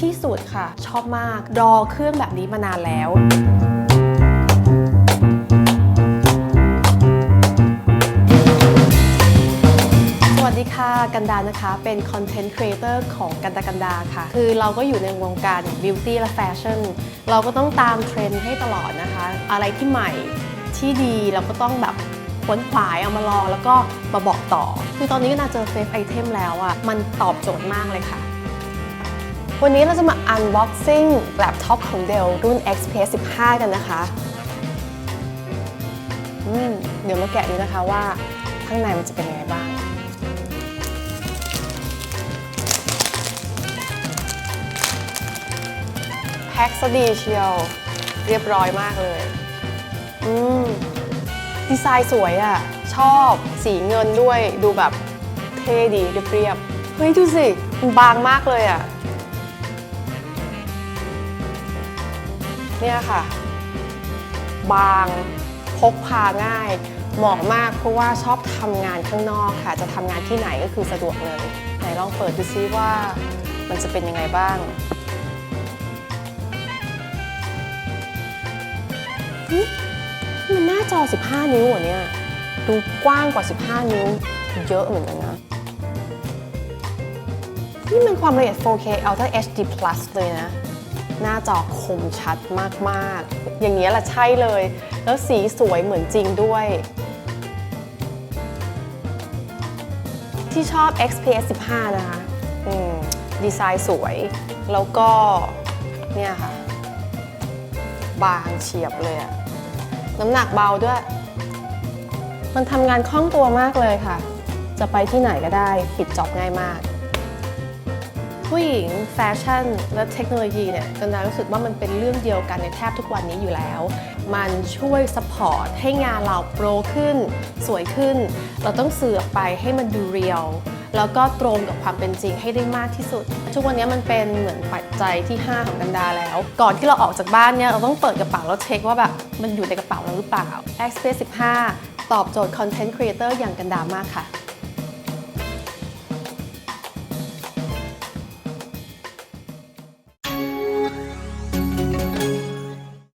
ที่สุดค่ะ ชอบมาก รอเครื่องแบบนี้มานานแล้วสวัสดีค่ะกันดานะคะเป็นคอนเทนต์ครีเอเตอร์ของกันดากันดาค่ะ คือเราก็อยู่ในวงการบิวตี้และแฟชั่นเราก็ต้องตามเทรนด์ให้ตลอดนะคะ อะไรที่ใหม่ที่ดีเราก็ต้องแบบขวนขวายเอามาลองแล้วก็มาบอกต่อ คือตอนนี้ก็น่าเจอเฟซไอเทมแล้วอะมันตอบโจทย์มากเลยค่ะ วันนี้เราจะมา unboxing แล็ปท็อปของ Dell รุ่น XPS 15 กันนะคะ เดี๋ยวมาแกะดูนะคะว่าข้างในมันจะเป็นยังไงบ้าง แพ็คซะดีเชียว เรียบร้อยมากเลย อืม ดีไซน์สวยอะ่ะ ชอบสีเงินด้วยดูแบบเท่ดีเรียบๆเฮ้ยดูสิ มันบางมากเลยอะ่ะ เนี่ยค่ะ บางพกพาง่าย เหมาะมากเพราะว่าชอบทำงานข้างนอกค่ะ จะทำงานที่ไหนก็คือสะดวกเลย ไหนลองเปิดดูซิว่ามันจะเป็นยังไงบ้างมันหน้าจอ 15 นิ้วเหรอเนี่ยดูกว้างกว่า 15 นิ้วเยอะเหมือนกันนะ นี่มันความละเอียด 4K Ultra HD Plus เลยนะ หน้าจอคมชัดมากๆ อย่างนี้แหละใช่เลย แล้วสีสวยเหมือนจริงด้วย ที่ชอบ XPS 15 นะคะดีไซน์สวย แล้วก็เนี่ยค่ะ บางเฉียบเลยอะน้ำหนักเบาด้วย มันทำงานคล่องตัวมากเลยค่ะ จะไปที่ไหนก็ได้ ปิดจอบง่ายมาก ผู้หญิงแฟชั่น และเทคโนโลยีเนี่ยกันดารู้สึกว่ามันเป็นเรื่องเดียวกันในแทบทุกวันนี้อยู่แล้ว มันช่วยสปอร์ตให้งานเราโปรขึ้น สวยขึ้น เราต้องเสือกไปให้มันดูเรียลแล้วก็ตรงกับความเป็นจริงให้ได้มากที่สุด ทุกวันนี้มันเป็นเหมือนปัจจัยที่ 5 ของกันดาแล้ว ก่อนที่เราออกจากบ้านเนี่ยเราต้องเปิดกระเป๋าแล้วเช็คว่าแบบมันอยู่ในกระเป๋าเราหรือเปล่า X Space 15 ตอบโจทย์คอนเทนต์ครีเอเตอร์อย่างกันดามากค่ะ